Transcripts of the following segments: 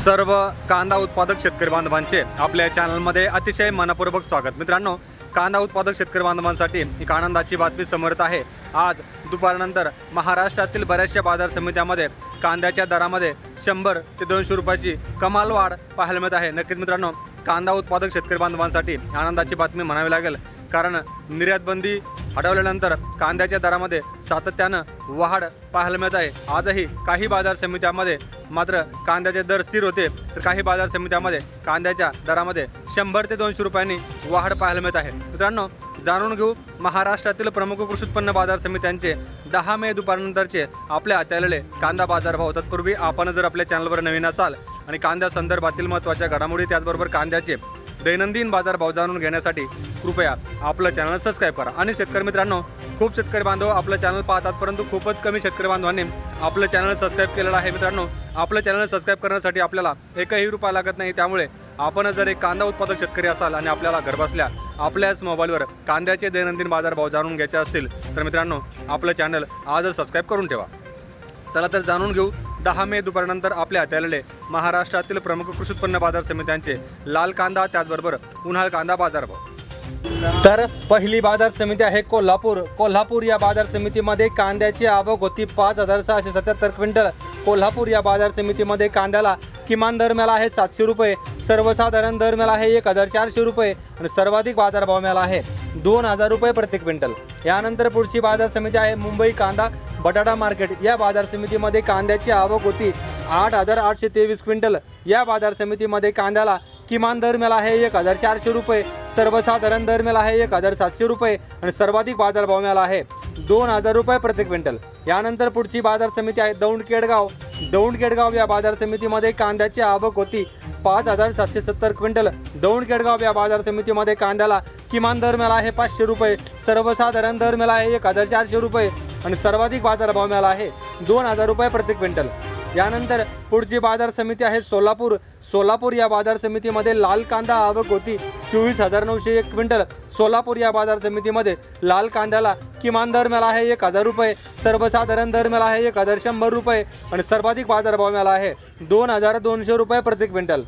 सर्व कांदा उत्पादक शेतकरी बांधवांचे आपल्या चॅनलमध्ये अतिशय मनपूर्वक स्वागत. मित्रांनो कांदा उत्पादक शेतकरी बांधवांसाठी एक आनंदाची बातमी समोर आहे. आज दुपारनंतर महाराष्ट्रातील बऱ्याचशा बाजार समित्यामध्ये कांद्याच्या दरामध्ये शंभर ते दोनशे रुपयाची कमाल वाढ पाहायला मिळत आहे. नक्कीच मित्रांनो कांदा उत्पादक शेतकरी बांधवांसाठी आनंदाची बातमी म्हणावी लागेल. कारण निर्यातबंदी बंदी हटवल्यानंतर कांद्याच्या दरामध्ये सातत्यानं वाढ पाहायला मिळत आहे. आजही काही बाजार समित्यामध्ये मात्र कांद्याचे दर स्थिर होते. तर काही बाजार समित्यामध्ये कांद्याच्या दरामध्ये शंभर ते दोनशे रुपयांनी वाढ पाहायला मिळत आहे. मित्रांनो जाणून घेऊ महाराष्ट्रातील प्रमुख कृषी उत्पन्न बाजार समित्यांचे दहा मे दुपारनंतरचे आपल्या हाती कांदा बाजार भाव तत्पूर्वी आपण जर आपल्या चॅनलवर नवीन असाल आणि कांद्या संदर्भातील महत्त्वाच्या घडामोडी त्याचबरोबर कांद्याचे दैनंदिन बाजार भाव जाणून घेण्यासाठी कृपया आपलं चॅनल सबस्क्राईब करा. आणि शेतकरी मित्रांनो खूप शेतकरी बांधव आपलं चॅनल पाहतात परंतु खूपच कमी शेतकरी बांधवांनी आपलं चॅनल सबस्क्राईब केलेलं आहे मित्रांनो. आपलं चॅनल सबस्क्राईब करण्यासाठी आपल्याला एकही रुपया लागत नाही. त्यामुळे आपण जर एक कांदा उत्पादक शेतकरी असाल आणि आपल्याला घरबसल्या आपल्याच मोबाईलवर कांद्याचे दैनंदिन बाजार भाव जाणून घ्यायचे असतील तर मित्रांनो आपलं चॅनल आजच सबस्क्राईब करून ठेवा. चला तर जाणून घेऊ दहा मे दुपारनंतर आपल्या हाताळले महाराष्ट्रातील प्रमुख कृषी उत्पन्न बाजार समित्यांचे लाल कांदा त्याचबरोबर उन्हाळ कांदा बाजार भाव तर पहिली बाजार समिती आहे कोल्हापूर. कोल्हापूर या बाजार समितीमध्ये कांद्याची आवक होती पाच हजार सहाशे सत्याहत्तर क्विंटल. कोल्हापूर या बाजार समितीमध्ये कांद्याला किमान दर मिळाला आहे सातशे रुपये सर्वसाधारण दर मिळाला आहे एक हजार चारशे रुपये आणि सर्वाधिक बाजारभाव मिळाला आहे दोन हजार रुपये प्रति क्विंटल. यानंतर पुढची बाजार समिती आहे मुंबई कांदा बटाटा मार्केट. या बाजार समितीमध्ये कांद्याची आवक होती आठ हजार आठशे तेवीस क्विंटल. या बाजार समितीमध्ये कांद्याला किमान दर मिळाला आहे एक हजार चारशे रुपये सर्वसाधारण दर मिळाला आहे एक हजार सातशे रुपये आणि सर्वाधिक बाजारभाव मिळाला आहे दोन हजार रुपये प्रति क्विंटल. यानंतर पुढची बाजार समिती आहे दौंड केडगाव. दौंड केडगाव या बाजार समितीमध्ये कांद्याची आवक होती. पाच हजार सातशे सत्तर क्विंटल. दौंड केडगाव या बाजार समितीमध्ये कांद्याला किमान दर मिळाला आहे पाचशे रुपये. सर्वसाधारण दर मिळाला आहे एक हजार चारशे रुपये. आणि सर्वाधिक बाजारभाव मिळाला आहे दोन हजार रुपये प्रति क्विंटल. यानंतर पुढची बाजार समिती आहे सोलापूर. सोलापूर या बाजार समितीमध्ये लाल कांदा आवक होती चोवीस हजार नऊशे एक क्विंटल. सोलापूर या बाजार समितीमध्ये लाल कांद्याला किमान दर मिळाला आहे एक हजार रुपये सर्वसाधारण दर मिळाला आहे एक हजार शंभर रुपये आणि सर्वाधिक बाजारभाव मिळाला आहे दोन हजार दोनशे रुपये प्रति क्विंटल.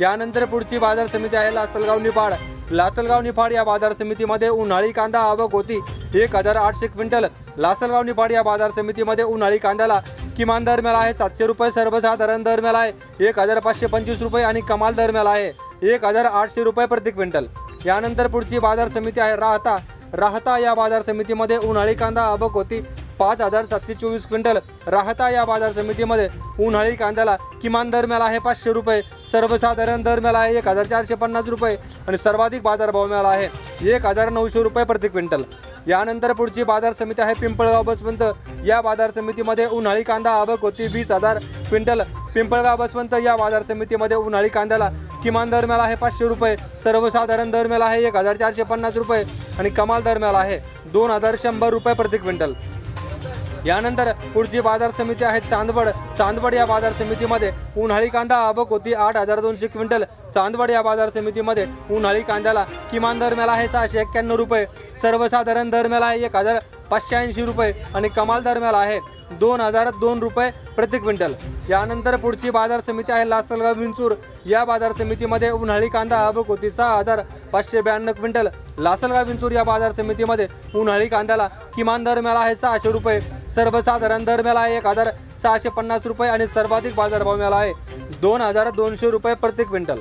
यानंतर पुढची बाजार समिती आहे लासलगाव निपाड लासलगाव निफाड या बाजार समितीमध्ये उन्हाळी कांदा आवक होती. एक हजार आठशे क्विंटल. लासलगाव निफाड या बाजार समितीमध्ये उन्हाळी कांद्याला किमान दर मिळाला आहे. सातशे रुपये सर्वसाधारण दर मिळाला आहे. एक हजार पाचशे पंचवीस रुपये आणि कमाल दर मिळाला आहे. एक हजार आठशे रुपये प्रति क्विंटल. यानंतर पुढची बाजार समिती आहे. राहता राहता या बाजार समितीमध्ये उन्हाळी कांदा आवक होती. पाच हजार सातशे चोवीस क्विंटल राहता या बाजार समितीमध्ये. उन्हाळी कांद्याला किमान दर मिळाला आहे पाचशे रुपये सर्वसाधारण दर मिळाला आहे एक हजार चारशे पन्नास रुपये आणि सर्वाधिक बाजारभाव मिळाला आहे एक हजार नऊशे रुपये प्रति क्विंटल. यानंतर पुढची बाजार समिती आहे पिंपळगाव बसवंत. या बाजार समितीमध्ये उन्हाळी कांदा आवक होती वीस हजार क्विंटल. पिंपळगाव बसवंत या बाजार समितीमध्ये उन्हाळी कांद्याला किमान दर मिळाला आहे पाचशे रुपये सर्वसाधारण दर मिळाला आहे एक हजार चारशे पन्नास रुपये आणि कमाल दर मिळाला आहे दोन हजार शंभर रुपये प्रति क्विंटल. यानंतर पुढची बाजार समिती आहे चांदवड. चांदवड या बाजार समितीमध्ये उन्हाळी कांदा आवक होती आठ हजार दोनशे क्विंटल. चांदवड या बाजार समितीमध्ये उन्हाळी कांद्याला किमान दर मिळाला आहे सहाशे एक्क्याण्णव रुपये. सर्वसाधारण दर मिळाला आहे एक हजार पाचशे ऐंशी रुपये आणि कमाल दरम्यान आहे. दोन हजार दोन रुपये प्रति क्विंटल. यानंतर पुढची बाजार समिती आहे लासलगाव विंचूर. या बाजार समितीमध्ये उन्हाळी कांदा आवक होती सहा हजार पाचशे ब्याण्णव क्विंटल. लासलगाव विंचूर या बाजार समितीमध्ये उन्हाळी कांद्याला किमान दर मिळाला आहे सहाशे रुपये. सर्वसाधारण दर मिळाला आहे एक हजार सहाशे पन्नास रुपये आणि सर्वाधिक बाजारभाव मिळाला आहे. दोन हजार दोनशे रुपये प्रति क्विंटल.